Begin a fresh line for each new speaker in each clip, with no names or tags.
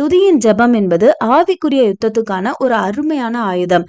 துதியின் ஜபம் என்பது ஆவிக்குரிய யுத்தத்துக்கான ஒரு அருமையான ஆயுதம்.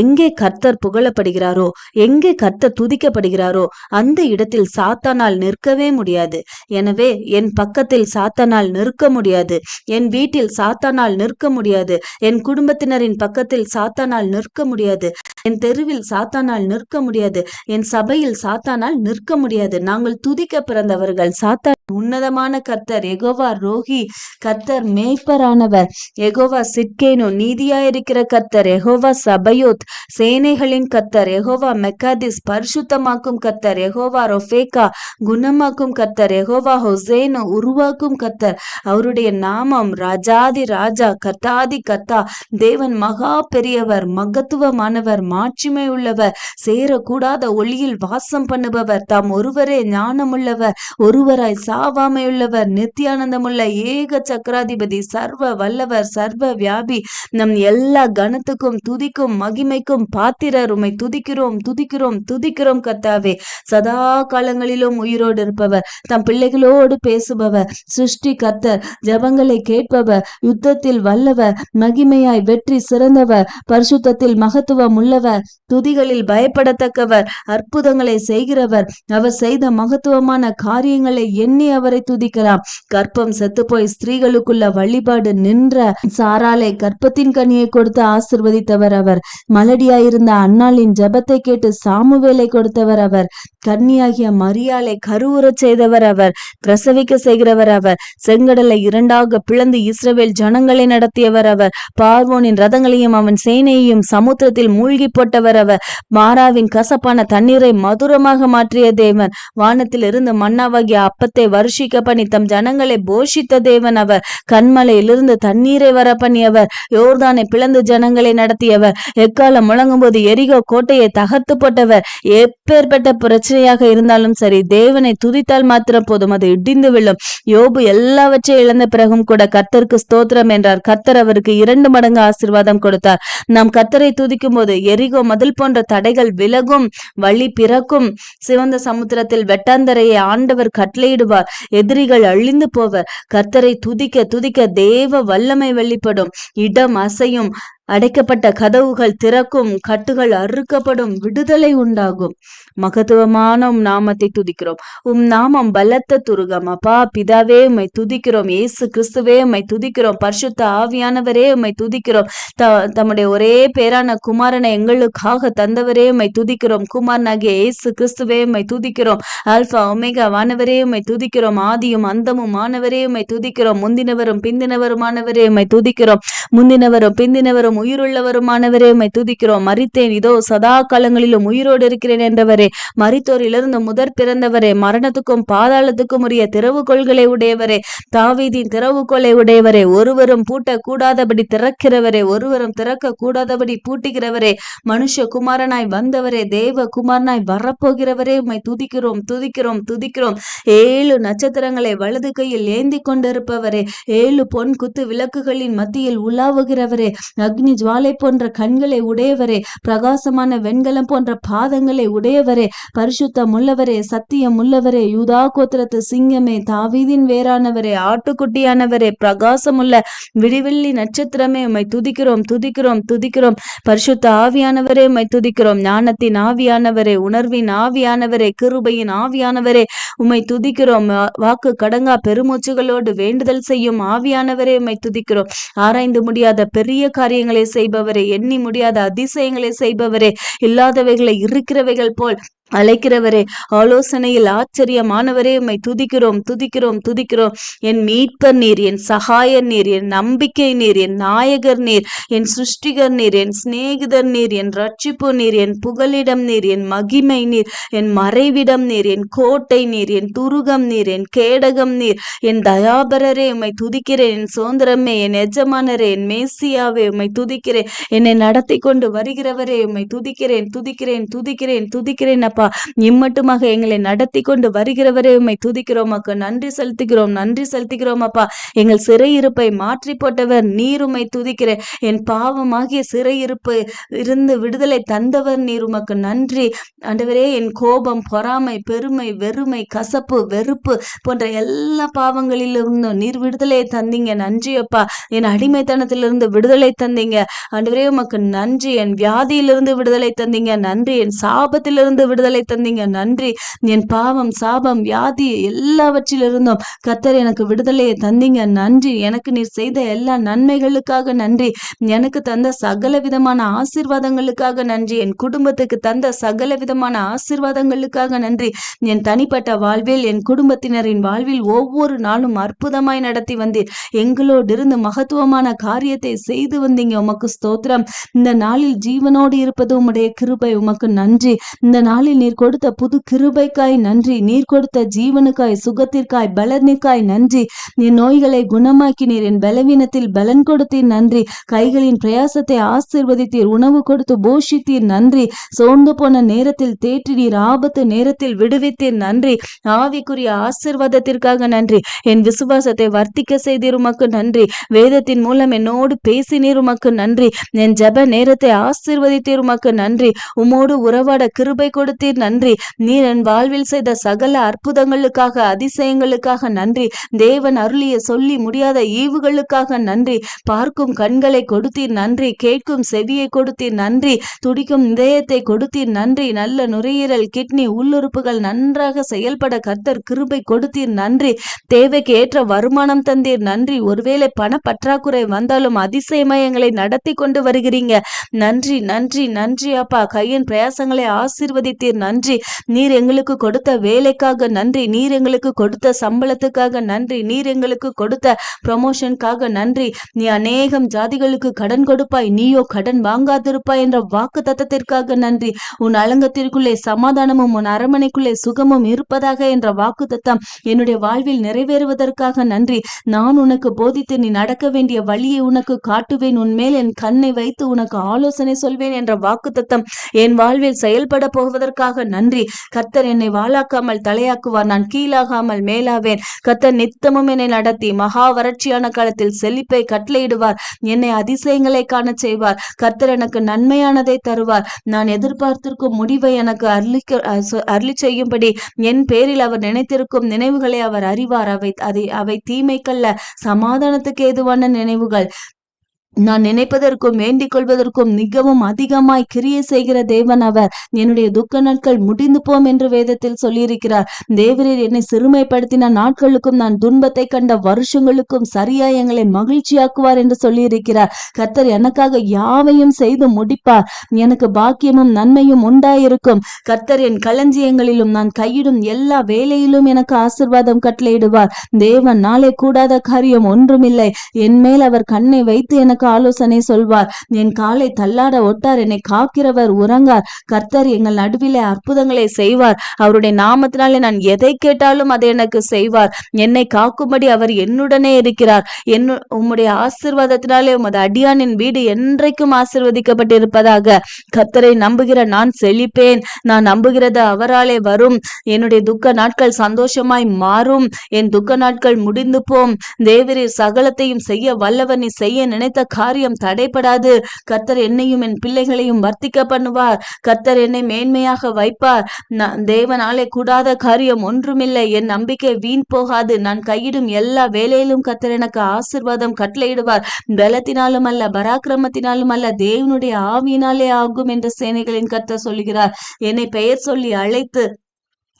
எங்கே கர்த்தர் புகழப்படுகிறாரோ எங்கே கர்த்தர் துதிக்கப்படுகிறாரோ அந்த இடத்தில் சாத்தானால் நிற்கவே முடியாது. எனவே என் பக்கத்தில் சாத்தானால் நிற்க முடியாது. என் வீட்டில் சாத்தானால் நிற்க முடியாது. என் குடும்பத்தினரின் பக்கத்தில் சாத்தானால் நிற்க முடியாது. என் தெருவில் சாத்தானால் நிற்க முடியாது. என் சபையில் சாத்தானால் நிற்க முடியாது. நாங்கள் துதிக்க பிறந்தவர்கள். சாத்தான் உன்னதமான கர்த்தர் எகோவா ரோஹி கர்த்தர் மேய்ப்பரானவர். எகோவா சிட்கேனோ நீதியாயிருக்கிற கர்த்தர் எகோவா சபயோத் சேனைகளின் கர்த்தர் எகோவா மெக்காதிஸ் பரிசுத்தமாக்கும் கர்த்தர் எகோவா ரொஃபேகா குணமாக்கும் கர்த்தர் எகோவா ஹொசேனோ உருவாக்கும் கர்த்தர். அவருடைய நாமம் ராஜாதி ராஜா கர்த்தாதி கர்த்தா தேவன் மகா பெரியவர் மகத்துவமானவர் மாட்சிமை உள்ளவர் சேரக்கூடாத ஒளியில் வாசம் பண்ணுபவர் தாம் ஒருவரே ஞானமுள்ளவர் ஒருவராய் சாவாமையுள்ளவர் நித்தியானந்தமுள்ள ஏக சக்கராதிபதி சர்வ வல்லவர் சர்வ வியாபி. நம் எல்லா கணத்துக்கும் துதிக்கும் மகிமைக்கும் பாத்திரர் உமை துதிக்கிறோம் துதிக்கிறோம் துதிக்கிறோம் கத்தாவே சதா காலங்களிலும் உயிரோடு இருப்பவர் தம் பிள்ளைகளோடு பேசுபவர் சிருஷ்டி கத்தர் ஜெபங்களை கேட்பவர் யுத்தத்தில் வல்லவர் மகிமையாய் வெற்றி சிறந்தவர் பரிசுத்தத்தில் மகத்துவம் உள்ளவர் துதிகளில் பயப்படத்தக்கவர் அற்புதங்களை செய்கிறவர். அவர் செய்த மகத்துவமான காரியங்களை எண்ணி எண்ணி அவரை துதிக்கலாம். கற்பம் செத்துப்போய் ஸ்திரீகளுக்குள்ள வழிபாடு நின்ற சாராலை கற்பத்தின் கனியை கொடுத்து ஆசிர்வதித்தவர் அவர். மலடியாயிருந்த அன்னாளின் ஜபத்தை கேட்டு சாமுவேலை கொடுத்தவர் அவர். கன்னியாகிய மரியாலை கருவுறச் செய்தவர் அவர். பிரசவிக்க செய்கிறவர் அவர். செங்கடலை இரண்டாக பிளந்து இஸ்ரவேல் ஜனங்களை நடத்தியவர் அவர். பார்வோனின் ரதங்களையும் அவன் சேனையையும் சமுத்திரத்தில் மூழ்கி போட்டவர் அவர். மாறாவின் கசப்பான தண்ணீரை மதுரமாக மாற்றிய தேவன். வானத்தில் இருந்து மன்னாவாகிய அப்பத்தை வருஷிக்க பண்ணி தம் ஜனங்களை போஷித்த தேவன் அவர். கண்மலையிலிருந்து தண்ணீரை வர பண்ணியவர் யோர்தானை பிளந்து ஜனங்களை நடத்தியவர். எக்காலம் முழங்கும் போது எரிகோ கோட்டையை தகர்த்து போட்டவர். எப்பேற்பட்ட பிரச்சனையாக இருந்தாலும் சரி தேவனை துதித்தால் மாத்திரம் போதும் அது இடிந்து விழும். யோபு எல்லாவற்றையும் இழந்த பிறகும் கூட கத்தருக்கு ஸ்தோத்திரம் என்றார். கர்த்தர் அவருக்கு இரண்டு மடங்கு ஆசீர்வாதம் கொடுத்தார். நாம் கத்தரை துதிக்கும் போது எரிகோ மதில் போன்ற தடைகள் விலகும் வழி பிறக்கும். சிவந்த சமுத்திரத்தில் வெட்டாந்தரையை ஆண்டவர் கட்டளையிடுவார். எதிரிகள் அழிந்து போவர். கர்த்தரை துதிக்க துதிக்க தேவ வல்லமை வெளிப்படும். இடம் அசையும். அடைக்கப்பட்ட கதவுகள் திறக்கும் கட்டுகள் அறுக்கப்படும் விடுதலை உண்டாகும். மகத்துவமான உம் நாமத்தை துதிக்கிறோம். உம் நாமம் பலத்த துருகம். அப்பா பிதாவே உம்மை துதிக்கிறோம். இயேசு கிறிஸ்துவே உம்மை துதிக்கிறோம். பரிசுத்த ஆவியானவரே உம்மை துதிக்கிறோம். த தம்முடைய ஒரே பேரான குமாரனை எங்களுக்காக தந்தவரே உம்மை துதிக்கிறோம். குமாரனாகிய இயேசு கிறிஸ்துவே உம்மை துதிக்கிறோம். ஆல்பா ஒமேகா வானவரே உம்மை துதிக்கிறோம். ஆதியும் அந்தமும் ஆனவரே உம்மை துதிக்கிறோம். முந்தினவரும் பிந்தினவருமானவரே உம்மை துதிக்கிறோம். முந்தினவரும் பிந்தினவரும் உயிருள்ளவருமானவரே உம்மை துதிக்கிறோம். மறித்தேன் இதோ சதா காலங்களிலும் உயிரோடு இருக்கிறேன் என்றவரே மறித்தோரிலிருந்து முதற் பிறந்தவரே மரணத்துக்கும் பாதாளத்துக்கும் உரிய திறவுகோள்களை உடையவரே தாவீதின் திறவுகோளை உடையவரே ஒருவரும் பூட்ட கூடாதபடி திறக்கிறவரே ஒருவரும் திறக்க கூடாதபடி பூட்டுகிறவரே மனுஷ குமாரனாய் வந்தவரே தேவ குமாரனாய் வரப்போகிறவரே உம்மை துதிக்கிறோம் துதிக்கிறோம் துதிக்கிறோம். ஏழு நட்சத்திரங்களை வலது கையில் ஏந்தி கொண்டிருப்பவரே ஏழு பொன் குத்து விளக்குகளின் மத்தியில் உலாவுகிறவரே அக்னி ஜுவாலை போன்ற கண்களை உடையவரே பிரகாசமான வெண்கலம் போன்ற பாதங்களை உடையவரே பரிசுத்தம் உள்ளவரே சத்தியம் உள்ளவரே யூதா கோத்திரத்து சிங்கமே தாவீதின் வேறானவரே ஆட்டுக்குட்டியானவரே பிரகாசமுள்ள விடிவெள்ளி நட்சத்திரமே உம்மை துதிக்கிறோம் துதிக்கிறோம் துதிக்கிறோம். பரிசுத்த ஆவியானவரே உம்மை துதிக்கிறோம். ஞானத்தின் ஆவியானவரே உணர்வின் ஆவியானவரே கிருபையின் ஆவியானவரே உம்மை துதிக்கிறோம். வாக்கு கடங்கா பெருமூச்சுகளோடு வேண்டுதல் செய்யும் ஆவியானவரே உம்மை துதிக்கிறோம். ஆராய்ந்து முடியாத பெரிய காரியங்கள் செய்பவரே எண்ணி முடியாத அதிசயங்களை செய்பவரே இல்லாதவைகளை இருக்கிறவைகள் போல் அழைக்கிறவரே ஆலோசனையில் ஆச்சரியமானவரே உம்மை துதிக்கிறோம் துதிக்கிறோம் துதிக்கிறோம் என் மீட்பர் நீர் என் சகாயர் நீர் என் நம்பிக்கை நீர் என் நாயகர் நீர் என் சிருஷ்டிகர் நீர் என் சிநேகிதர் நீர் என் ரட்சிப்பு நீர் என் புகலிடம் நீர் என் மகிமை நீர் என் மறைவிடம் நீர் என் கோட்டை நீர் என் துருகம் நீர் என் கேடகம் நீர் என் தயாபரரே உம்மை துதிக்கிறேன் என் சுதந்திரமே என் எஜமானரே என் மேசியாவே உம்மை துதிக்கிறேன் என்னை நடத்தி கொண்டு வருகிறவரே உம்மை துதிக்கிறேன் துதிக்கிறேன் துதிக்கிறேன் துதிக்கிறேன் அப்பா அப்பா இம்மட்டுமாக எங்களை நடத்தி கொண்டு வருகிறவரே உண்மை துதிக்கிறோம் அக்கு. நன்றி செலுத்துகிறோம் நன்றி செலுத்துகிறோம் அப்பா. எங்கள் சிறையிருப்பை மாற்றி போட்டவர் நீர் உம்மை துதிக்கிறேன் என் பாவமாகிய சிறையிருப்பு இருந்து விடுதலை தந்தவர் நீர் உமக்கு நன்றி. ஆண்டவரே என் கோபம் பொறாமை பெருமை வெறுமை கசப்பு வெறுப்பு போன்ற எல்லா பாவங்களிலிருந்தும் நீர் விடுதலை தந்தீங்க. நன்றி அப்பா. என் அடிமைத்தனத்திலிருந்து விடுதலை தந்தீங்க. ஆண்டவரே உமக்கு நன்றி. என் வியாதியிலிருந்து விடுதலை தந்தீங்க. நன்றி. என் சாபத்திலிருந்து விடுதலை தந்தீங்க. நன்றி. என் பாவம் சாபம் வியாதி எல்லாவற்றிலிருந்தும் கத்தர் எனக்கு விடுதலையை தந்தீங்க. நன்றி. எனக்கு நீர் செய்த எல்லா நன்மைகளுக்காக நன்றி. எனக்கு தந்த சகல விதமான ஆசீர்வாதங்களுக்காக நன்றி. என் குடும்பத்துக்கு தந்த சகல விதமான ஆசீர்வாதங்களுக்காக நன்றி. என் தனிப்பட்ட வாழ்வில் என் குடும்பத்தினரின் வாழ்வில் ஒவ்வொரு நாளும் அற்புதமாய் நடத்தி வந்தீர். எங்களோடு இருந்து மகத்துவமான காரியத்தை செய்து வந்தீங்க. உமக்கு ஸ்தோத்திரம். இந்த நாளில் ஜீவனோடு இருப்பது உம்முடைய கிருபை. உமக்கு நன்றி. இந்த நாளில் நீர் கொடுத்த புது கிருபைக்காய் நன்றி. நீர் கொடுத்த ஜீவனுக்காய் சுகத்திற்காய் பலனிற்காய் நன்றி. என் நோய்களை குணமாக்கினீர். என் பலவீனத்தில் பலன் கொடுத்தீர் நன்றி. கைகளின் பிரயாசத்தை ஆசிர்வதித்தீர். உணவு கொடுத்து போஷித்தீர் நன்றி. சோர்ந்து போன நேரத்தில் தேற்றினீர். ஆபத்து நேரத்தில் விடுவித்தீர் நன்றி. ஆவிக்குரிய ஆசிர்வாதத்திற்காக நன்றி. என் விசுவாசத்தை வர்த்திக்க செய்தீர் உமக்கு நன்றி. வேதத்தின் மூலம் என்னோடு பேசினீர் உமக்கு நன்றி. என் ஜெப நேரத்தை ஆசிர்வதித்தீர் உமக்கு நன்றி. உமோடு உறவாட கிருபை கொடுத்து கொடுத்தீர் நன்றி. நீர் என் வாழ்வில் செய்த சகல அற்புதங்களுக்காக அதிசயங்களுக்காக நன்றி. தேவன் அருளிய சொல்லி முடியாத ஈவுகளுக்காக நன்றி. பார்க்கும் கண்களை கொடுத்தீர் நன்றி. கேட்கும் செவியை கொடுத்தீர் நன்றி. துடிக்கும் இதயத்தை கொடுத்தீர் நன்றி. நல்ல நுரையீரல் கிட்னி உள்ளுறுப்புகள் நன்றாக செயல்பட கர்த்தர் கிருபை கொடுத்தீர் நன்றி. தேவைக்கு ஏற்ற வருமானம் தந்தீர் நன்றி. ஒருவேளை பண பற்றாக்குறை வந்தாலும் அதிசயமாய் எங்களை நடத்தி கொண்டு வருகிறீங்க. நன்றி நன்றி நன்றி அப்பா. கையின் பிரயாசங்களை ஆசீர்வதித்தீர் நன்றி. நீர் எங்களுக்கு கொடுத்த வேலைக்காக நன்றி. நீர் எங்களுக்கு கொடுத்த சம்பளத்துக்காக நன்றி. நீர் எங்களுக்கு கொடுத்த ப்ரமோஷனுக்காக நன்றி. நீ அநேகம் ஜாதிகளுக்கு கடன் கொடுப்பாய். நீயோ கடன் வாங்காதிருப்பாய் என்ற வாக்கு தத்தத்திற்காக நன்றி. உன் அலங்கத்திற்குள்ளே சமாதானமும் உன் அரமனைக்குள்ளே சுகமும் இருப்பதாக என்ற வாக்கு தத்தம் என்னுடைய வாழ்வில் நிறைவேறுவதற்காக நன்றி. நான் உனக்கு போதித்து நீ நடக்க வேண்டிய வழியை உனக்கு காட்டுவேன். உன் மேல் என் கண்ணை வைத்து உனக்கு ஆலோசனை சொல்வேன் என்ற வாக்கு தத்தம் என் வாழ்வில் செயல்பட போவதற்கு போவதற்காக நன்றி. கர்த்தர் என்னை வாழாக்காமல் தலையாக்குவார். நான் கீழாகாமல் மேலாவேன். கர்த்தர் நித்தமும் என்னை நடத்தி மகா வறட்சியான காலத்தில் செழிப்பை கட்டளையிடுவார். என்னை அதிசயங்களை காணச் செய்வார். கர்த்தர் எனக்கு நன்மையானதை தருவார். நான் எதிர்பார்த்திருக்கும் முடிவை எனக்கு அருளிக்க அருளி செய்யும்படி என் பேரில் அவர் நினைத்திருக்கும் நினைவுகளை அவர் அறிவார். அவை அதை அவை தீமைக்கல்ல. சமாதானத்துக்கு ஏதுவான நினைவுகள். நான் நினைப்பதற்கும் வேண்டிக் கொள்வதற்கும் மிகவும் அதிகமாய் கிரியை செய்கிற தேவன் அவர். என்னுடைய துக்க நாட்கள் முடிந்து போம் என்று வேதத்தில் சொல்லியிருக்கிறார். தேவரீர் என்னை சிறுமைப்படுத்தின நாட்களுக்கும் நான் துன்பத்தை கண்ட வருஷங்களுக்கும் சரியாய் எங்களை மகிழ்ச்சியாக்குவார் என்று சொல்லியிருக்கிறார். கர்த்தர் எனக்காக யாவையும் செய்து முடிப்பார். எனக்கு பாக்கியமும் நன்மையும் உண்டாயிருக்கும். கர்த்தர் என் களஞ்சியங்களிலும் நான் கையிடும் எல்லா வேலையிலும் எனக்கு ஆசிர்வாதம் கட்டளையிடுவார். தேவன் நாளை கூடாத காரியம் ஒன்றுமில்லை. என் மேல் அவர் கண்ணை வைத்து எனக்கு ஆலோசனை சொல்வார். என் காலை தள்ளாட ஒட்டார். என்னை காக்கிறவர் உறங்கார். கர்த்தர் எங்கள் நடுவிலே அற்புதங்களை செய்வார். அவருடைய நாமத்தினாலே நான் எதை கேட்டாலும் அதை எனக்கு செய்வார். என்னை காக்கும்படி அவர் என்னுடனே இருக்கிறார். என்னு உம்முடைய ஆசிர்வாதத்தினாலே உமது அடியானின் வீடு என்றைக்கும் ஆசிர்வதிக்கப்பட்டிருப்பதாக கர்த்தரை நம்புகிற நான் செழிப்பேன். நான் நம்புகிறது அவராலே வரும். என்னுடைய துக்க நாட்கள் சந்தோஷமாய் மாறும். என் துக்க நாட்கள் முடிந்து போம். தேவரீர் சகலத்தையும் செய்ய வல்லவர் நீ செய்ய நினைத்த காரியம் தடைபடாது. கர்த்தர் என்னையும் என் பிள்ளைகளையும் வர்த்திக்க பண்ணுவார். கர்த்தர் என்னை மேன்மையாக வைப்பார். நான் தேவனாலே கூடாத காரியம் ஒன்றுமில்லை. என் நம்பிக்கை வீண் போகாது. நான் கையிடும் எல்லா வேலையிலும் கர்த்தர் எனக்கு ஆசிர்வாதம் கட்டளையிடுவார். பலத்தினாலும் அல்ல பராக்கிரமத்தினாலும் அல்ல தேவனுடைய ஆவியினாலே ஆகும் என்று சேனைகளின் கர்த்தர் சொல்லுகிறார். என்னை பெயர் சொல்லி அழைத்து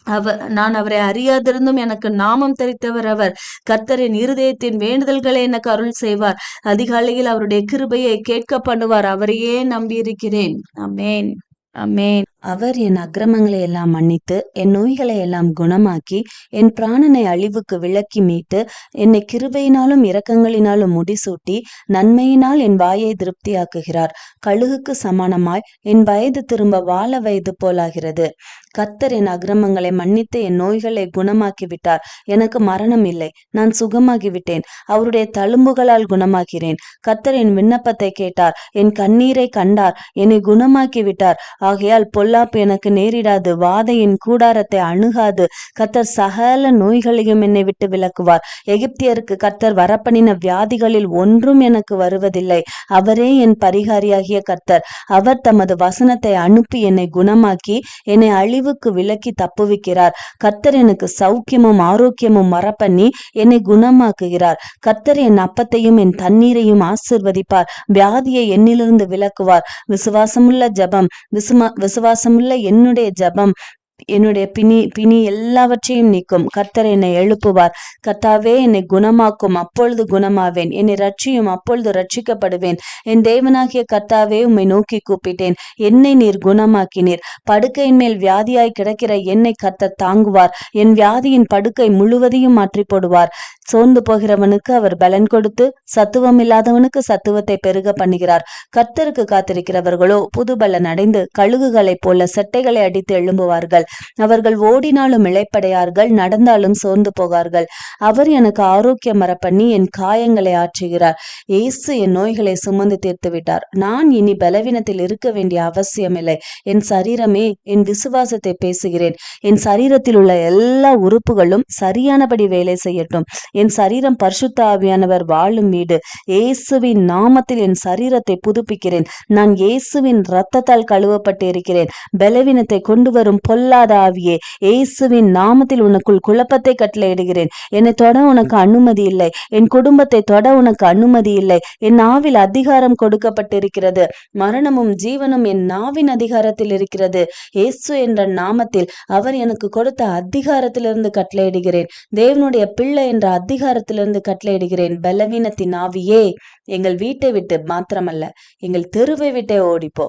அவர் நான் அவரை அறியாதிருந்தும் எனக்கு நாமம் தெரித்தவர் அவர். கர்த்தரின் இருதயத்தின் வேண்டுதல்களை எனக்கு அருள் செய்வார். அதிகாலையில் அவருடைய கிருபையை கேட்க பண்ணுவார். அவரையே நம்பியிருக்கிறேன். அமேன் அமேன்
அவர் என் அக்கிரமங்களை எல்லாம் மன்னித்து என் நோய்களை எல்லாம் குணமாக்கி என் பிராணனை அழிவுக்கு விளக்கி மீட்டு என்னை கிருபையினாலும் இரக்கங்களினாலும் முடிசூட்டி நன்மையினால் என் வாயை திருப்தியாக்குகிறார். கழுகுக்கு சமானமாய் என் வயது திரும்ப வாழ வயது போலாகிறது. கர்த்தர் என் அக்கிரமங்களை மன்னித்து என் நோய்களை குணமாக்கி விட்டார் எனக்கு மரணம் இல்லை நான் சுகமாகி விட்டேன் அவருடைய தழும்புகளால் குணமாக்கிறேன் கர்த்தர் என் விண்ணப்பத்தை கேட்டார். என் கண்ணீரை கண்டார். என்னை குணமாக்கி விட்டார் ஆகையால் பொல்லாப்பு எனக்கு நேரிடாது. வாதையின் கூடாரத்தை அணுகாது. கர்த்தர் சகல நோய்களையும் என்னை விட்டு விலக்குவார். எகிப்தியருக்கு கர்த்தர் வரப்பணின வியாதிகளில் ஒன்றும் எனக்கு வருவதில்லை. அவரே என் பரிகாரியாகிய கர்த்தர். அவர் தமது வசனத்தை அனுப்பி என்னை குணமாக்கி என்னை அழி அழிவுக்கு விலக்கி தப்புவிக்கிறார். கர்த்தர் எனக்கு சௌக்கியமும் ஆரோக்கியமும் மரப்பண்ணி என்னை குணமாக்குகிறார். கர்த்தர் என் அப்பத்தையும் என் தண்ணீரையும் ஆசிர்வதிப்பார். வியாதியை என்னிலிருந்து விலக்குவார். விசுவாசமுள்ள ஜெபம் விசுமா விசுவாசமுள்ள என்னுடைய ஜெபம் என்னுடைய பிணி பிணி எல்லாவற்றையும் நீக்கும். கர்த்தர் என்னை எழுப்புவார். கர்த்தாவே என்னை குணமாக்கும். அப்பொழுது குணமாவேன். என்னை ரட்சியும் அப்பொழுது ரட்சிக்கப்படுவேன் என் தேவனாகிய கர்த்தாவே உம்மை நோக்கி கூப்பிட்டேன். என்னை நீர் குணமாக்கினீர். படுக்கையின் மேல் வியாதியாய் கிடக்கிற என்னை கர்த்தர் தாங்குவார். என் வியாதியின் படுக்கை முழுவதையும் மாற்றி போடுவார். சோர்ந்து போகிறவனுக்கு அவர் பலன் கொடுத்து சத்துவம் இல்லாதவனுக்கு சத்துவத்தை பெருக பண்ணுகிறார். கர்த்தருக்கு காத்திருக்கிறவர்களோ புது பலன் அடைந்து கழுகுகளைப் போல செட்டைகளை அடித்து எழும்புவார்கள். அவர்கள் ஓடினாலும் இளைப்படையார்கள் நடந்தாலும் சோர்ந்து போகார்கள். அவர் எனக்கு ஆரோக்கியம் மரப்பண்ணி என் காயங்களை ஆற்றுகிறார். இயேசு என் நோய்களை சுமந்து தீர்த்து விட்டார் நான் இனி பலவீனத்தில் இருக்க வேண்டிய அவசியமில்லை. என் சரீரமே என் விசுவாசத்தை பேசுகிறேன். என் சரீரத்தில் உள்ள எல்லா உறுப்புகளும் சரியானபடி வேலை செய்யட்டும். என் சரீரம் பரிசுத்த ஆவியானவர் வாழும் வீடு. இயேசுவின் நாமத்தில் என் சரீரத்தை புதுப்பிக்கிறேன். நான் இயேசுவின் இரத்தத்தால் கழுவப்பட்டு இருக்கிறேன் பலவீனத்தை கொண்டு வரும் பொல்லாத ஆவியே இயேசுவின் நாமத்தில் உனக்குள் குழப்பத்தை கட்டளையிடுகிறேன். என்னை தொட உனக்கு அனுமதி இல்லை. என் குடும்பத்தை தொட உனக்கு அனுமதி இல்லை. என் நாவில் அதிகாரம் கொடுக்கப்பட்டிருக்கிறது. மரணமும் ஜீவனும் என் நாவின் அதிகாரத்தில் இருக்கிறது. இயேசு என்ற நாமத்தில் அவர் எனக்கு கொடுத்த அதிகாரத்திலிருந்து கட்டளையிடுகிறேன். தேவனுடைய பிள்ளை என்ற அதிகாரத்திலிருந்து கட்டளையிடுகிறேன். பலவீனத்தின் ஆவியே எங்கள் வீட்டை விட்டு மாத்திரமல்ல எங்கள் தெருவை விட்டே ஓடிப்போ.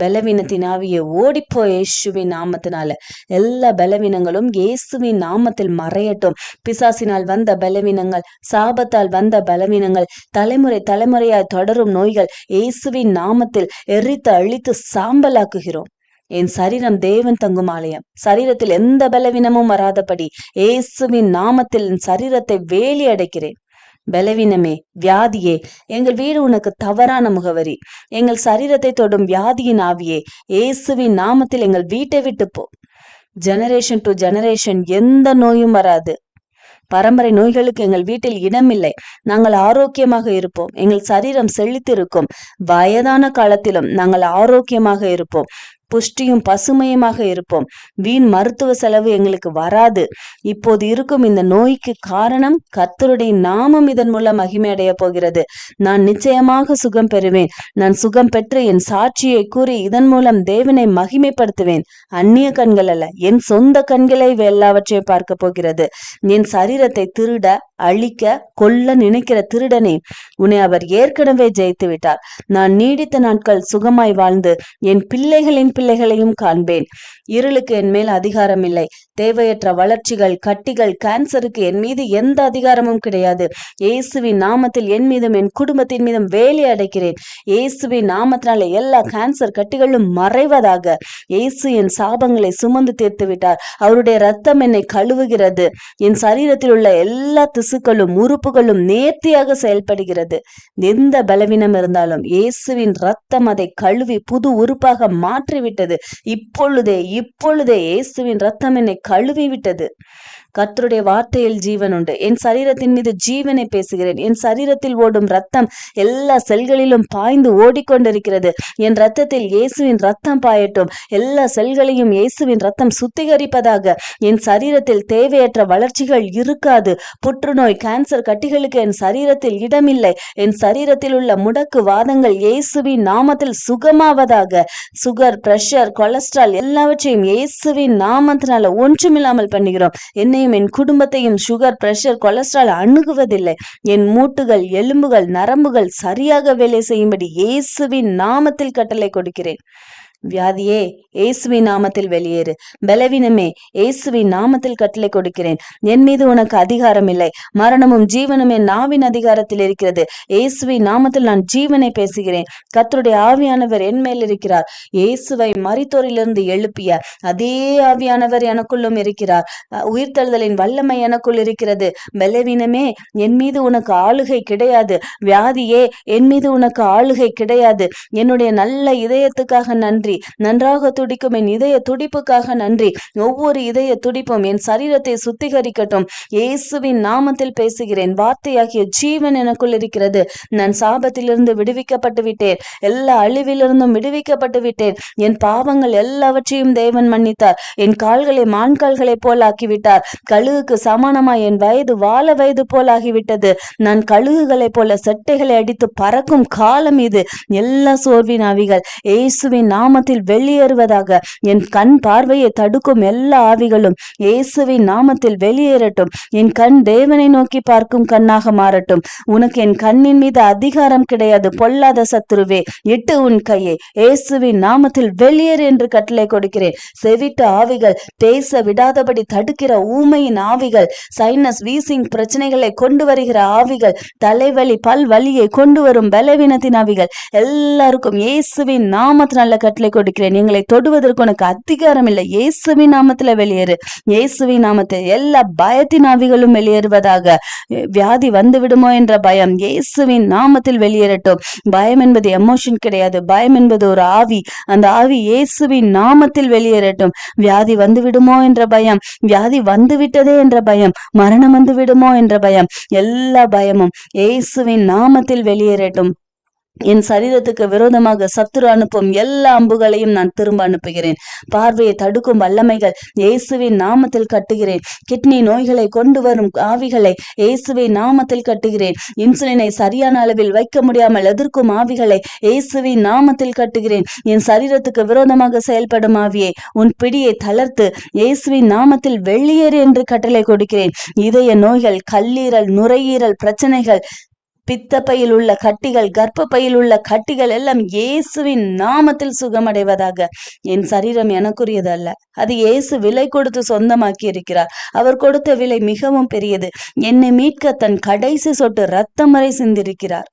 பலவீனத்தின் ஆவியை ஓடிப்போ இயேசுவின் நாமத்தினால. எல்லா பலவீனங்களும் இயேசுவின் நாமத்தில் மறையட்டும். பிசாசினால் வந்த பலவீனங்கள் சாபத்தால் வந்த பலவீனங்கள் தலைமுறை தலைமுறையாய் தொடரும் நோய்கள் இயேசுவின் நாமத்தில் எரித்து அழித்து சாம்பலாக்குகிறோம். என் சரீரம் தேவன் தங்கும் ஆலயம். சரீரத்தில் எந்த பலவீனமும் வராதபடி இயேசுவின் நாமத்தில் என் சரீரத்தை வேலி அடைக்கிறேன். பலவீனமே வியாதியே எங்கள் வீடு உனக்கு தவறான முகவரி. எங்கள் சரீரத்தை தொடும் வியாதியின் ஆவியே இயேசுவின் நாமத்தில் எங்கள் வீட்டை விட்டு போ. ஜெனரேஷன் டு ஜெனரேஷன் எந்த நோயும் வராது. பரம்பரை நோய்களுக்கு எங்கள் வீட்டில் இடமில்லை. நாங்கள் ஆரோக்கியமாக இருப்போம். எங்கள் சரீரம் செழித்திருக்கும். வயதான காலத்திலும் நாங்கள் ஆரோக்கியமாக இருப்போம். புஷ்டியும் பசுமையுமாக இருப்போம். வீண் மருத்துவ செலவு எங்களுக்கு வராது. இப்போது இருக்கும் இந்த நோய்க்கு காரணம் கர்த்தருடைய நாமம் இதன் மூலம் மகிமையடைய போகிறது. நான் நிச்சயமாக சுகம் பெறுவேன். நான் சுகம் பெற்று என் சாட்சியை கூறி இதன் மூலம் தேவனை மகிமைப்படுத்துவேன். அந்நிய கண்கள் அல்ல என் சொந்த கண்களை எல்லாவற்றையும் பார்க்க போகிறது. என் சரீரத்தை திருட அழிக்க கொல்ல நினைக்கிற திருடனே உன்னை அவர் ஏற்கனவே ஜெயித்து விட்டார் நான் நீடித்த நாட்கள் சுகமாய் வாழ்ந்து என் பிள்ளைகளின் பிள்ளைகளையும் காண்பேன். இருளுக்கு என் மேல் அதிகாரம் இல்லை தேவையற்ற வளர்ச்சிகள் கட்டிகள் கேன்சருக்கு என் மீது எந்த அதிகாரமும் கிடையாது. இயேசுவின் நாமத்தில் என் மீதும் என் குடும்பத்தின் மீதும் வேலை அடைக்கிறேன். இயேசுவின் நாமத்தினால எல்லா கேன்சர் கட்டிகளும் மறைவதாக. இயேசு என் சாபங்களை சுமந்து தீர்த்து விட்டார் அவருடைய ரத்தம் என்னை கழுவுகிறது. என் சரீரத்தில் உள்ள எல்லா திசுக்களும் உறுப்புகளும் நேர்த்தியாக செயல்படுகிறது. எந்த பலவீனம் இருந்தாலும் இயேசுவின் ரத்தம் அதை கழுவி புது உறுப்பாக மாற்றிவிட்டது. இப்பொழுதே இப்பொழுதே இயேசுவின் ரத்தம் என்னை கழுவி விட்டது. கர்த்தருடைய வார்த்தையில் ஜீவன் உண்டு. என் சரீரத்தின் மீது ஜீவனை பேசுகிறேன். என் சரீரத்தில் ஓடும் ரத்தம் எல்லா செல்களிலும் பாய்ந்து ஓடிக்கொண்டிருக்கிறது. என் ரத்தத்தில் இயேசுவின் ரத்தம் பாயட்டும். எல்லா செல்களையும் இயேசுவின் ரத்தம் சுத்திகரிப்பதாக. என் சரீரத்தில் தேவையற்ற வளர்ச்சிகள் இருக்காது. புற்றுநோய் கேன்சர் கட்டிகளுக்கு என் சரீரத்தில் இடமில்லை. என் சரீரத்தில் உள்ள முடக்கு வாதங்கள் இயேசுவின் நாமத்தில் சுகமாவதாக. சுகர் பிரஷர் கொலஸ்ட்ரால் எல்லாவற்றையும் இயேசுவின் நாமத்தினால ஒன்றுமில்லாமல் பண்ணுகிறோம். என்னை என்னையும் என் குடும்பத்தையும் சுகர் பிரஷர் கொலஸ்ட்ரால் அணுகுவதில்லை. என் மூட்டுகள் எலும்புகள் நரம்புகள் சரியாக வேலை செய்யும்படி இயேசுவின் நாமத்தில் கட்டளை கொடுக்கிறேன். வியாதியே இயேசுவின் நாமத்தில் வெளியேறு. பலவீனமே இயேசுவின் நாமத்தில் கட்டளை கொடுக்கிறேன். என் மீது உனக்கு அதிகாரம் இல்லை. மரணமும் ஜீவனும் என் நாவின் அதிகாரத்தில் இருக்கிறது. இயேசுவின் நாமத்தில் நான் ஜீவனை பேசுகிறேன். கத்தருடைய ஆவியானவர் என் மேல் இருக்கிறார். இயேசுவை மறித்தோரிலிருந்து எழுப்பிய அதே ஆவியானவர் எனக்குள்ளும் இருக்கிறார். அஹ் உயிர்த்தெழுதலின் வல்லமை எனக்குள் இருக்கிறது. பலவீனமே என் மீது உனக்கு ஆளுகை கிடையாது. வியாதியே என் மீது உனக்கு ஆளுகை கிடையாது. என்னுடைய நல்ல இதயத்துக்காக நன்றி நன்றி. நன்றாக துடிக்கும் என் இதய துடிப்புக்காக நன்றி. ஒவ்வொரு இதய துடிப்பும் என் சரீரத்தை சுத்திகரிக்கட்டும். இயேசுவின் நாமத்தில் பேசுகிறேன். வார்த்தையாகிய ஜீவன் எனக்குள் இருக்கிறது. நான் சாபத்திலிருந்து விடுவிக்கப்பட்டு விட்டேன். எல்லா அழிவிலிருந்தும் விடுவிக்கப்பட்டு விட்டேன். என் பாவங்கள் எல்லாவற்றையும் தேவன் மன்னித்தார். என் கால்களை மான் கால்களைப் போல் ஆக்கிவிட்டார் கழுகுக்கு சமானமாய் என் வயது வாழ வயது போல் ஆகிவிட்டது நான் கழுகுகளைப் போல செட்டைகளை அடித்து பறக்கும் காலம் இது. எல்லா சோர்வின் அவிகள் இயேசுவின் நாம நாமத்தில் வெளியேறுவதாக என் கண் பார்வையை தடுக்கும் எல்லா ஆவிகளும் இயேசுவின் நாமத்தில் வெளியேறட்டும். என் கண் தேவனை நோக்கி பார்க்கும் கண்ணாக மாறட்டும். உனக்கு என் கண்ணின் மீது அதிகாரம் கிடையாது. பொல்லாத சத்துருவே இட்டு உன் கையை. இயேசுவின் நாமத்தில் வெளியேறு என்று கட்டளை கொடுக்கிறேன். செவிட்ட ஆவிகள் பேச விடாதபடி தடுக்கிற ஊமையின் ஆவிகள் சைனஸ் வீசிங் பிரச்சனைகளை கொண்டு வருகிற ஆவிகள் தலைவலி பல் வலியை கொண்டு வரும் பலவீனத்தின் ஆவிகள் எல்லாருக்கும் இயேசுவின் நாமத்தினால கட்டளை கொடுக்கிறேன். எங்களை தொடுவதற்கு உனக்கு அதிகாரம் இல்லை. இயேசுவின் நாமத்துல வெளியேறு. இயேசுவின் நாமத்தில் எல்லா பயத்தின் ஆவிகளும் வெளியேறுவதாக. வியாதி வந்து விடுமோ என்ற பயம் இயேசுவின் நாமத்தில் வெளியேறட்டும். பயம் என்பது எமோஷன் கிடையாது. பயம் என்பது ஒரு ஆவி. அந்த ஆவி இயேசுவின் நாமத்தில் வெளியேறட்டும். வியாதி வந்து விடுமோ என்ற பயம் வியாதி வந்து விட்டதே என்ற பயம் மரணம் வந்து விடுமோ என்ற பயம் எல்லா பயமும் இயேசுவின் நாமத்தில் வெளியேறட்டும். என் சரீரத்துக்கு விரோதமாக சத்துரு அனுப்பும் எல்லா அம்புகளையும் நான் திரும்ப அனுப்புகிறேன். பார்வையை தடுக்கும் வல்லமைகள் இயேசுவின் நாமத்தில் கட்டுகிறேன். கிட்னி நோய்களை கொண்டு வரும் ஆவிகளை இயேசுவின் நாமத்தில் கட்டுகிறேன். இன்சுலினை சரியான அளவில் வைக்க முடியாமல் எதிர்க்கும் ஆவிகளை இயேசுவின் நாமத்தில் கட்டுகிறேன். என் சரீரத்துக்கு விரோதமாக செயல்படும் ஆவியை உன் பிடியை தளர்த்து இயேசுவின் நாமத்தில் வெளியேறு என்று கட்டளை கொடுக்கிறேன். இதய நோய்கள் கல்லீரல் நுரையீரல் பிரச்சனைகள் பித்தப்பையில் உள்ள கட்டிகள் கர்ப்பப்பையில் உள்ள கட்டிகள் எல்லாம் இயேசுவின் நாமத்தில் சுகமடைவதாக என் சரீரம் எனக்குரியது அல்ல அது இயேசு விலை கொடுத்து சொந்தமாக்கி இருக்கிறார் அவர் கொடுத்த விலை மிகவும் பெரியது. என்னை மீட்க தன் கடைசி சொட்டு ரத்தம் வரை சிந்திருக்கிறார்.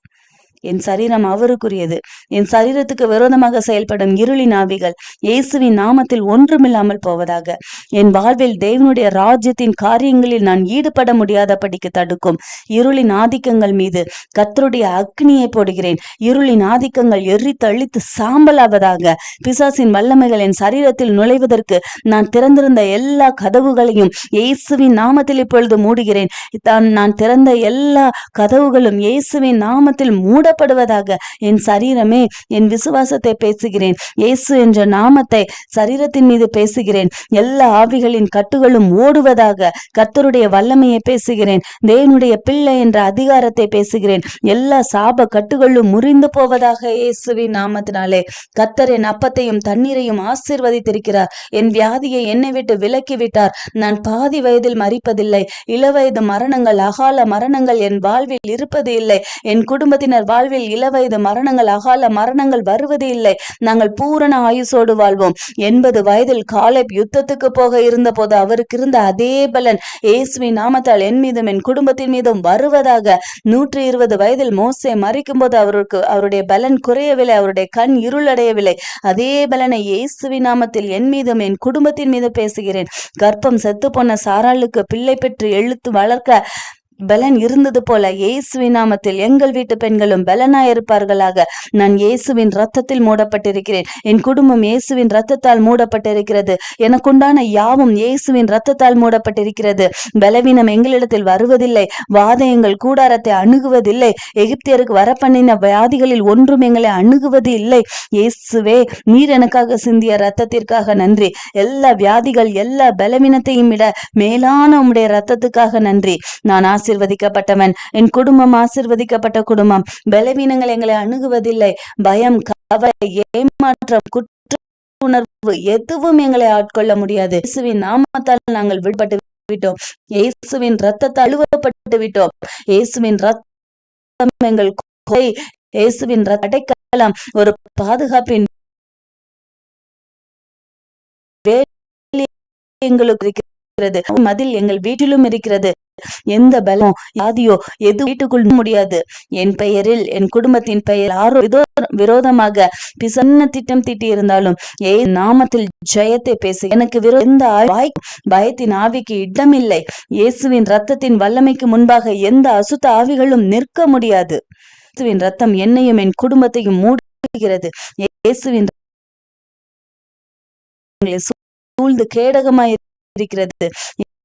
என் சரீரம் அவருக்குரியது. என் சரீரத்துக்கு விரோதமாக செயல்படும் இருளின் ஆவிகள் இயேசுவின் நாமத்தில் ஒன்றுமில்லாமல் போவதாக. என் வாழ்வில் தேவனுடைய ராஜ்யத்தின் காரியங்களில் நான் ஈடுபட முடியாதபடிக்கு தடுக்கும் இருளின் ஆதிக்கங்கள் மீது கத்தருடைய அக்னியை போடுகிறேன். இருளின் ஆதிக்கங்கள் எரி அழித்து சாம்பலாவதாக. பிசாசின் வல்லமைகள் என் சரீரத்தில் நுழைவதற்கு நான் திறந்திருந்த எல்லா கதவுகளையும் இயேசுவின் நாமத்தில் இப்பொழுது மூடுகிறேன். தான் நான் திறந்த எல்லா கதவுகளும் இயேசுவின் நாமத்தில் மூட மூடப்படுவதாக என் சரீரமே என் விசுவாசத்தை பேசுகிறேன். இயேசு என்ற நாமத்தை சரீரத்தின் மீது பேசுகிறேன். எல்லா ஆவிகளின் கட்டுகளும் ஓடுவதாக கத்தருடைய வல்லமையை பேசுகிறேன். தேவனுடைய பிள்ளை என்ற அதிகாரத்தை பேசுகிறேன். எல்லா சாப கட்டுகளும் முறிந்து போவதாக இயேசுவின் நாமத்தினாலே. கத்தர் என் அப்பத்தையும் தண்ணீரையும் ஆசிர்வதித்திருக்கிறார். என் வியாதியை என்னை விட்டு விலக்கி விட்டார் நான் பாதி வயதில் மறிப்பதில்லை இளவயது மரணங்கள் அகால மரணங்கள் என் வாழ்வில் இருப்பது இல்லை. என் குடும்பத்தினர் வாழ் வாழ்வில் இளவயது மரணங்கள் அகால மரணங்கள் வருவது இல்லை. நாங்கள் பூரண ஆயுசோடு வாழ்வோம். எண்பது வயதில் காலேப் யுத்தத்துக்கு போக இருந்தபோது அவருக்கு இருந்த அதே பலன் இயேசுவின் நாமத்தால் என் மீதும் என் குடும்பத்தின் மீதும் வருவதாக. நூற்றி இருபது வயதில் மோசே மறிக்கும் போது அவருக்கு அவருடைய பலன் குறையவில்லை அவருடைய கண் இருளடையவில்லை அதே பலனை இயேசுவி நாமத்தில் என் மீதும் என் குடும்பத்தின் மீது பேசுகிறேன். கர்ப்பம் செத்து போன சாராளுக்கு பிள்ளை பெற்று எழுத்து வளர்க்க பலன் இருந்தது போல இயேசுவின் நாமத்தில் எங்கள் வீட்டு பெண்களும் பலனாயிருப்பார்களாக நான் இயேசுவின் ரத்தத்தில் மூடப்பட்டிருக்கிறேன். என் குடும்பம் இயேசுவின் ரத்தத்தால் மூடப்பட்டிருக்கிறது. எனக்குண்டான யாவும் இயேசுவின் ரத்தத்தால் மூடப்பட்டிருக்கிறது. பலவீனம் எங்களிடத்தில் வருவதில்லை. வாதயங்கள் எங்கள் கூடாரத்தை அணுகுவதில்லை. எகிப்தியருக்கு வரப்பண்ணின வியாதிகளில் ஒன்றும் எங்களை அணுகுவது இல்லை இயேசுவே நீர் எனக்காக சிந்திய ரத்தத்திற்காக நன்றி. எல்லா வியாதிகள் எல்லா பலவீனத்தையும் விட மேலான உம்முடைய ரத்தத்துக்காக நன்றி. நான் ஆசிர்வதிக்கப்பட்டவன். என் குடும்பம் ஆசிர்வதிக்கப்பட்ட குடும்பம். பலவீனங்கள் எங்களை அணுகுவதில்லை. பயம் கவலை ஏமாற்றம் குற்ற உணர்வு எதுவும் எங்களை ஆட்கொள்ள முடியாது. இயேசுவின் நாமத்தால் நாங்கள் விடுபட்டு விட்டோம். இயேசுவின் ரத்தத்தை அழுவப்பட்டு விட்டோம். இயேசுவின் ரத்தம் எங்கள் கொலை. இயேசுவின் அடைக்கலாம் ஒரு பாதுகாப்பின் எங்களுக்கு இருக்கிறது. மதில் எங்கள் வீட்டிலும் இருக்கிறது. எந்த பலம் யாதியோ எது வீட்டுக்குள் முடியாது. என் பெயரில் என் குடும்பத்தின் பெயர் யாரோ விதோ விரோதமாக பிசன்ன திட்டம் தீட்டி இருந்தாலும் ஏ நாமத்தில் ஜெயத்தை பேசு. எனக்கு விரோ எந்த பயத்தின் ஆவிக்கு இடமில்லை. இயேசுவின் ரத்தத்தின் வல்லமைக்கு முன்பாக எந்த அசுத்த ஆவிகளும் நிற்க முடியாது. இயேசுவின் ரத்தம் என்னையும் என் குடும்பத்தையும் மூடுகிறது. இயேசுவின் சூழ்ந்து கேடகமாய் இருக்கிறது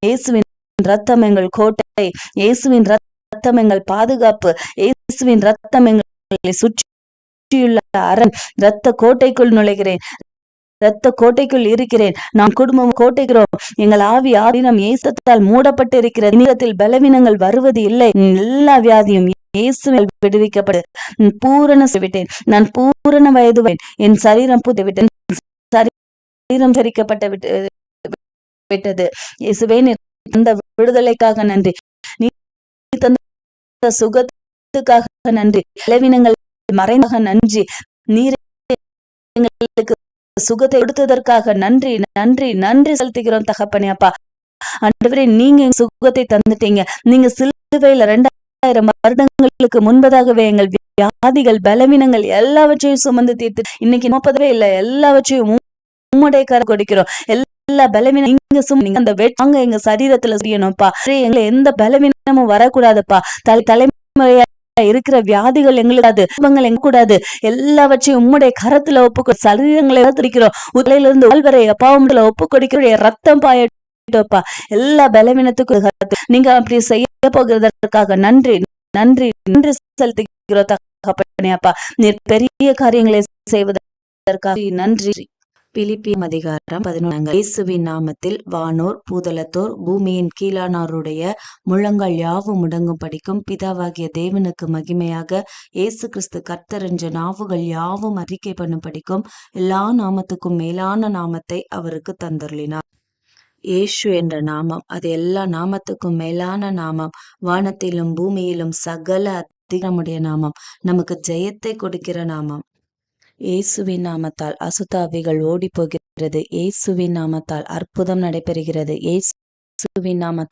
இயேசுவின் ரத்தம் எங்கள் கோட்டை இயேசுவின் ரத்தம் எங்கள் பாதுகாப்பு இயேசுவின் ரத்தம் எங்களை சுற்றியுள்ள அரண் ரத்த கோட்டைக்குள் நுழைகிறேன். ரத்த கோட்டைக்குள் இருக்கிறேன். நாம் குடும்பம் கோட்டைக்கிறோம். எங்கள் ஆவி ஆவினம் ஏசத்தால் மூடப்பட்டு இருக்கிறது இனியத்தில் பலவீனங்கள் வருவது இல்லை. எல்லா வியாதியும் இயேசுவில் விடுவிக்கப்படு. பூரண விட்டேன் நான் பூரண வயதுவேன். என் சரீரம் புது விட்டேன் சரீரம் சரிக்கப்பட்ட விட்டு விட்டது. இயேசுவே தந்த விடுதலைக்காக நன்றி. நீ தந்த சுகத்துக்காக நன்றி. செலவினங்கள் மறைந்தாக நன்றி. நீர் எங்களுக்கு சுகத்தை கொடுத்ததற்காக நன்றி நன்றி நன்றி செலுத்துகிறோம் தகப்பனே அப்பா. அன்றுவரே நீங்க எங்க சுகத்தை தந்துட்டீங்க. நீங்க சிலுவையில ரெண்டாயிரம் வருடங்களுக்கு முன்பதாகவே எங்கள் வியாதிகள் பலவீனங்கள் எல்லாவற்றையும் சுமந்து தீர்த்து இன்னைக்கு முப்பதவே இல்லை எல்லாவற்றையும் உம்முடைய கரை கொடுக்கிறோம். எல்லா பலவீனம் நீங்க சும் நீங்க அந்த வெட்டாங்க எங்க சரீரத்துல செய்யணும்ப்பா எங்களை எந்த பலவீனமும் வரக்கூடாதுப்பா. தலை தலைமுறையா இருக்கிற வியாதிகள் எங்களுக்கு துன்பங்கள் எங்க கூடாது எல்லாவற்றையும் உம்முடைய கரத்துல ஒப்பு சரீரங்களை துடிக்கிறோம் உடலிலிருந்து வாழ்வரை அப்பாவுல ஒப்பு கொடுக்கிற ரத்தம் பாயட்டோப்பா எல்லா பலவீனத்துக்கும் நீங்க அப்படி செய்ய போகிறதற்காக நன்றி நன்றி நன்றி செலுத்துகிறோம் தகப்பனே அப்பா. நீர் பெரிய காரியங்களை செய்வதற்காக நன்றி.
பிலிப்பியம் அதிகாரம் பதினொன்று இயேசுவின் நாமத்தில் வானோர் பூதலத்தோர் பூமியின் கீழானாருடைய முழங்கள் யாவும் முடங்கும் படிக்கும் பிதாவாகிய தேவனுக்கு மகிமையாக இயேசு கிறிஸ்து கர்த்தர் என்ற நாவுகள் யாவும் அறிக்கை பண்ணும் படிக்கும் எல்லா நாமத்துக்கும் மேலான நாமத்தை அவருக்கு தந்தருளினார். இயேசு என்ற நாமம் அது எல்லா நாமத்துக்கும் மேலான நாமம் வானத்திலும் பூமியிலும் சகல அதிகமுடைய நாமம் நமக்கு ஜெயத்தை கொடுக்கிற நாமம். இயேசுவின் நாமத்தால் அசுத்தாவிகள் ஓடி போகிறது இயேசுவின் நாமத்தால் அற்புதம் நடைபெறுகிறது. இயேசுவின் நாம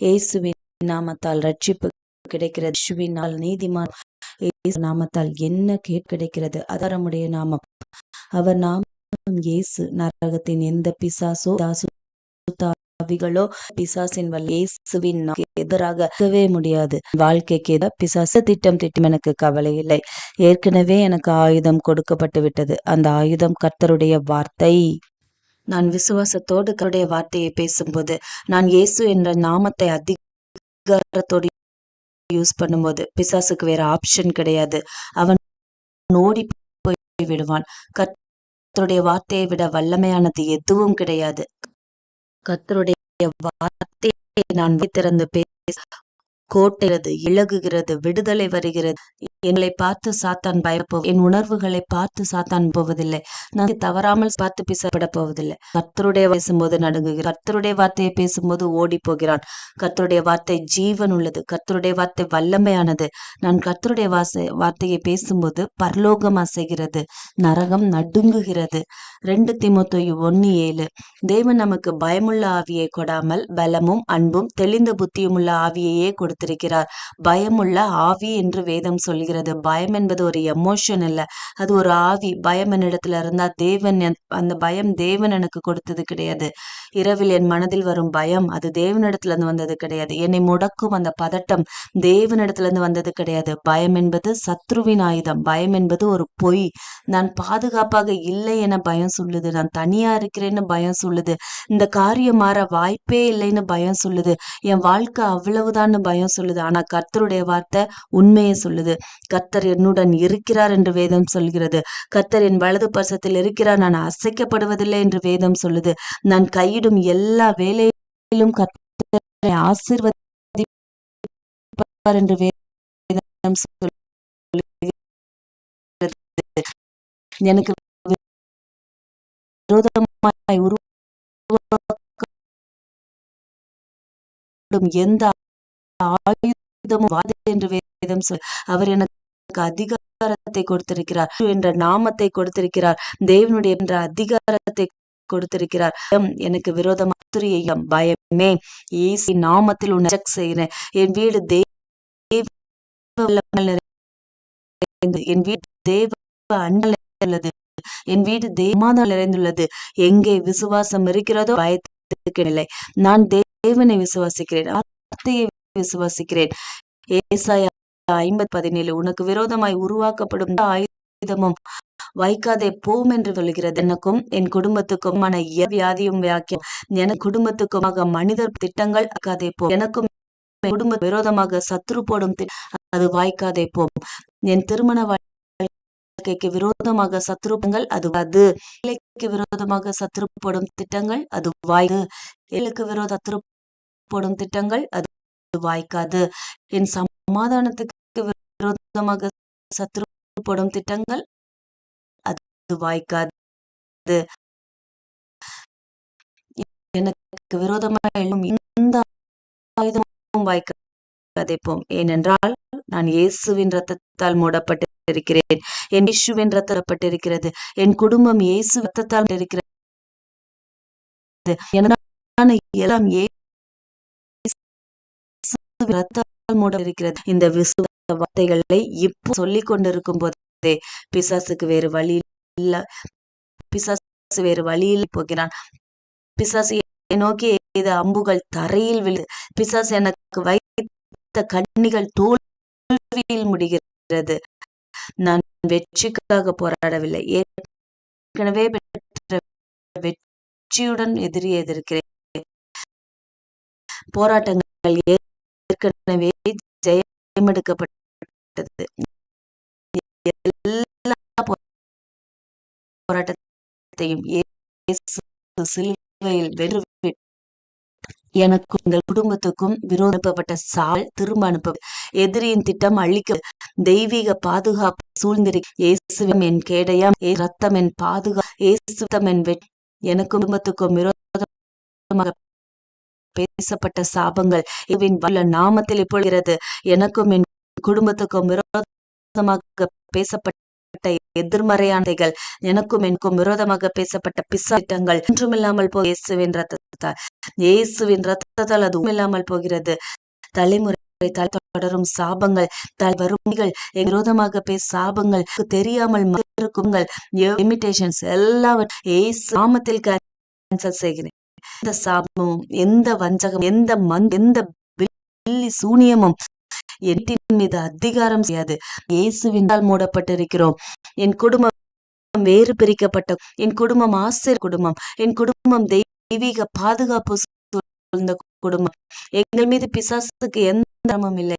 இயேசுவின் நாமத்தால் ரட்சிப்பு கிடைக்கிறது. இயேசுவினால் நீதிமான் இயேசு நாமத்தால் என்ன கேட் கிடைக்கிறது? அதரமுடைய நாமம். அவர் நாமம் இயேசு. நரகத்தின் எந்த பிசாசோ தாசு ஆவிகளோ பிசாசின் வல்ல இயேசுவின் எதிராக முடியாது. வாழ்க்கைக்கு பிசாசு திட்டம் திட்டம் எனக்கு கவலை இல்லை. ஏற்கனவே எனக்கு ஆயுதம் கொடுக்கப்பட்டு விட்டது. அந்த ஆயுதம் கர்த்தருடைய வார்த்தை. நான் விசுவாசத்தோடு கருடைய வார்த்தையை பேசும்போது நான் இயேசு என்ற நாமத்தை அதிகாரத்தோடு யூஸ் பண்ணும்போது பிசாசுக்கு வேற ஆப்ஷன் கிடையாது. அவன் ஓடி போய் விடுவான். கர்த்தருடைய வார்த்தையை விட வல்லமையானது எதுவும் கிடையாது. கர்த்தருடைய வார்த்தையை நான் திறந்து பேச கோட்டைகிறது இழகுகிறது விடுதலை வருகிறது. எங்களை பார்த்து சாத்தான் பயப்போ என் உணர்வுகளை பார்த்து சாத்தான் போவதில்லை. நான் தவறாமல் பார்த்து பேசப்பட போவதில்லை. கர்த்தருடைய பேசும்போது நடுங்குகிறார். கர்த்தருடைய வார்த்தையை பேசும்போது ஓடி போகிறான் கர்த்தருடைய வார்த்தை ஜீவன் உள்ளது. கர்த்தருடைய வார்த்தை வல்லமையானது. நான் கர்த்தருடைய வாசை வார்த்தையை பேசும்போது பரலோகம் அசைகிறது. நரகம் நடுங்குகிறது. ரெண்டு திமுத்தையு ஒன்னு ஏழு. தேவன் நமக்கு பயமுள்ள ஆவியை கொடாமல் பலமும் அன்பும் தெளிந்த புத்தியும் உள்ள ஆவியையே கொடுத்திருக்கிறார் பயமுள்ள ஆவி என்று வேதம் சொல்கிறது. பயம் என்பது ஒரு எமோஷன் அல்ல அது ஒரு ஆவி. பயம் என்னிடத்துல இருந்தா தேவன் அந்த பயம் தேவன் எனக்கு கொடுத்தது கிடையாது. இரவில் என் மனதில் வரும் பயம் அது தேவனிடத்துல இருந்து வந்தது கிடையாது. என்னை முடக்கும் அந்த பதட்டம் தேவனிடத்துல இருந்து வந்தது கிடையாது. பயம் என்பது சத்ருவின் ஆயுதம். பயம் என்பது ஒரு பொய். நான் பாதுகாப்பாக இல்லை என பயம் சொல்லுது. நான் தனியா இருக்கிறேன்னு பயம் சொல்லுது. இந்த காரியம் மாற வாய்ப்பே இல்லைன்னு பயம் சொல்லுது. என் வாழ்க்கை அவ்வளவுதான்னு பயம் வேதம் சொல்லுது. ஆனா கர்த்தருடைய வார்த்தை உண்மையை சொல்லுது. கர்த்தர் என்னுடன் இருக்கிறார் என்று வேதம் சொல்கிறது. கர்த்தர் என் வலது பர்சத்தில் இருக்கிறார். நான் அசைக்கப்படுவதில்லை என்று வேதம் சொல்லுது. நான் கையிடும் எல்லா வேலையிலும் கர்த்தரை ஆசீர்வதிப்பார் என்று வேதம் சொல்லுகிறது. எனக்கு விரோதமாய் உருவாக்கப்படும் எந்த ஆயுதமும் வாது என்று வேதம் சொல் அவர் எனக்கு அதிகாரம் அதிகாரத்தை கொடுத்திருக்கிறார். என்ற நாமத்தை கொடுத்திருக்கிறார். தேவனுடைய என்ற அதிகாரத்தை கொடுத்திருக்கிறார். எனக்கு விரோதமா துரியையும் பயமே. ஏசி நாமத்தில் உன்னை செய்கிறேன். என் வீடு தேவ என் வீடு தேவ அன்பல் உள்ளது என் வீடு தேவமாதம் நிறைந்துள்ளது. எங்கே விசுவாசம் இருக்கிறதோ பயத்துக்கு இல்லை நான் தேவனை விசுவாசிக்கிறேன். வார்த்தையை விசுவாசிக்கிறேன். ஏசாய ஐம்பது பதினேழு உனக்கு விரோதமாய் உருவாக்கப்படும் ஆயுதமும் வைக்காதே போம் என்று சொல்கிறது. எனக்கும் என் குடும்பத்துக்கும் மன வியாதியும் வியாக்கியம் என குடும்பத்துக்குமாக மனிதர் திட்டங்கள் அக்காதே போம் எனக்கும் குடும்ப விரோதமாக சத்துரு போடும் அது வாய்க்காதே போம் என் திருமண வாழ்க்கைக்கு விரோதமாக சத்ருப்பங்கள் அது அது. பிள்ளைக்கு விரோதமாக சத்ரு போடும் திட்டங்கள் அது வாய்து ஏழுக்கு விரோத சத்ரு போடும் திட்டங்கள் அது வாய்க்காது. என் சமாதானத்துக்கு விரோதமாக சத்ரு போடும் திட்டங்கள் அது வாய்க்காது. எனக்கு விரோதமாக எழும் இந்த ஆயுதமும் வாய்க்காதே போம் ஏனென்றால் நான் இயேசுவின் ரத்தத்தால் மூடப்பட்டிருக்கிறேன். என் இயேசுவின் ரத்தப்பட்டிருக்கிறது என் குடும்பம் இயேசு ரத்தத்தால் இருக்கிறது எனக்கான எல்லாம் ரத்தால் மூட இருக்கிறது இந்த விசுவாச வார்த்தைகளை இப்போ சொல்லிக் கொண்டிருக்கும் போதே பிசாசுக்கு வேறு வழி இல்ல. பிசாசு வேறு வழியில் போகிறான். பிசாசு என்னை நோக்கி எய்த அம்புகள் தரையில் விழு. பிசாசு எனக்கு வைத்த கண்ணிகள் தோல்வியில் முடிகிறது. நான் வெற்றிக்காக போராடவில்லை. ஏற்கனவே பெற்ற வெற்றியுடன் எதிரி எதிர்க்கிறேன். போராட்டங்கள் ஏற்கனவே ஜெயமெடுக்கப்பட்டது. எல்லா போராட்டத்தையும் இயேசு சிலுவையில் வென்று எனக்கும் எங்கள் குடும்பத்துக்கும் விரோதம் அனுப்பப்பட்ட சால் திரும்ப அனுப்ப எதிரியின் திட்டம் அழிக்க தெய்வீக பாதுகாப்பு சூழ்ந்திரு இயேசுவம் என் கேடயம் ரத்தம் என் பாதுகா இயேசுத்தம் என் வெற்றி எனக்கும் குடும்பத்துக்கும் விரோதமாக பேசப்பட்ட சாபங்கள் இவன் வல்ல நாமத்தில் இப்பொழுது எனக்கும் என் குடும்பத்துக்கும் விரோதமாக பேசப்பட்ட எதிர்மறையானதைகள் எனக்கும் எனக்கும் விரோதமாக பேசப்பட்ட பிசாட்டங்கள் ஒன்றுமில்லாமல் போய் இயேசுவின் ரத்தத்தால் இயேசுவின் ரத்தத்தால் அது இல்லாமல் போகிறது. தலைமுறை தலை தொடரும் சாபங்கள் தலை வறுமைகள் விரோதமாக பேச சாபங்கள் தெரியாமல் இருக்குங்கள் லிமிடேஷன்ஸ் எல்லாவற்றையும் இயேசு நாமத்தில் கேன்சல் செய்கிறேன். எந்த சாபமும் எந்த வஞ்சகம் எந்த மண் எந்த சூனியமும் எட்டின் மீது அதிகாரம் செய்யாது. இயேசுவினால் மூடப்பட்டிருக்கிறோம். என் குடும்பம் வேறு பிரிக்கப்பட்ட என் குடும்பம் ஆசிரியர் குடும்பம் என் குடும்பம் தெய்வீக பாதுகாப்பு சூழ்ந்த குடும்பம். எங்கள் மீது பிசாசுக்கு எந்த இல்லை.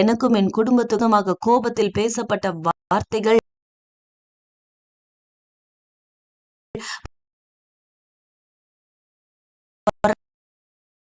எனக்கும் என் குடும்பத்துக்குமாக கோபத்தில் பேசப்பட்ட வார்த்தைகள் por